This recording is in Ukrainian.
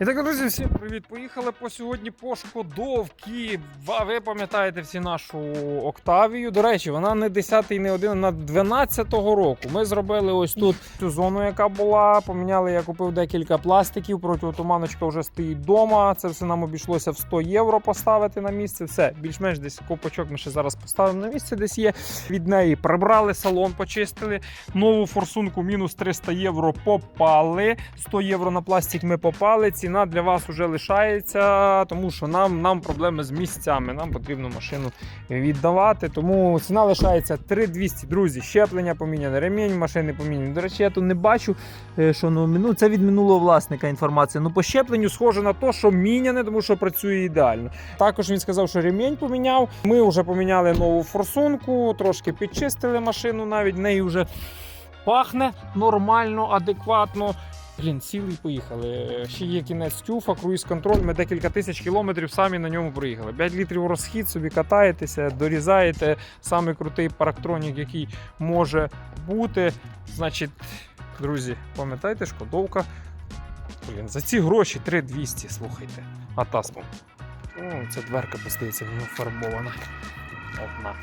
І так, друзі, всім привіт! Поїхали по сьогодні по Шкодовки. А ви пам'ятаєте всі нашу Октавію. До речі, вона не 10-й, не 11, на 12-го року. Ми зробили ось тут цю зону, яка була. Поміняли, я купив декілька пластиків. Протиотуманочка вже стоїть вдома. Це все нам обійшлося в 100 євро поставити на місце. Все, більш-менш десь копачок ми ще зараз поставимо на місце, десь є. Від неї прибрали салон, почистили. Нову форсунку мінус 300 євро попали. 100 євро на пластик ми попали. Ціна для вас вже лишається, тому що нам, нам проблеми з місцями. Нам потрібно машину віддавати. Тому ціна лишається 3200. Друзі, щеплення поміняне, ремінь машини поміняний. До речі, я тут не бачу, е, що ну, ну, це від минулого власника інформація. Ну, по щепленню схоже на те, що міняне, тому що працює ідеально. Також він сказав, що ремінь поміняв. Ми вже поміняли нову форсунку, трошки підчистили машину, навіть нею вже пахне нормально, адекватно. Блін, сіли і поїхали. Ще є кінець тюфа, круїз-контроль. Ми декілька тисяч кілометрів самі на ньому проїхали. 5 літрів розхід, собі катаєтеся, дорізаєте. Самий крутий парктронік, який може бути. Значить, друзі, пам'ятаєте, шкодовка. Блін, за ці гроші 3200, слухайте. А тасмом. О, ця дверка постається, вона фарбована. Одна.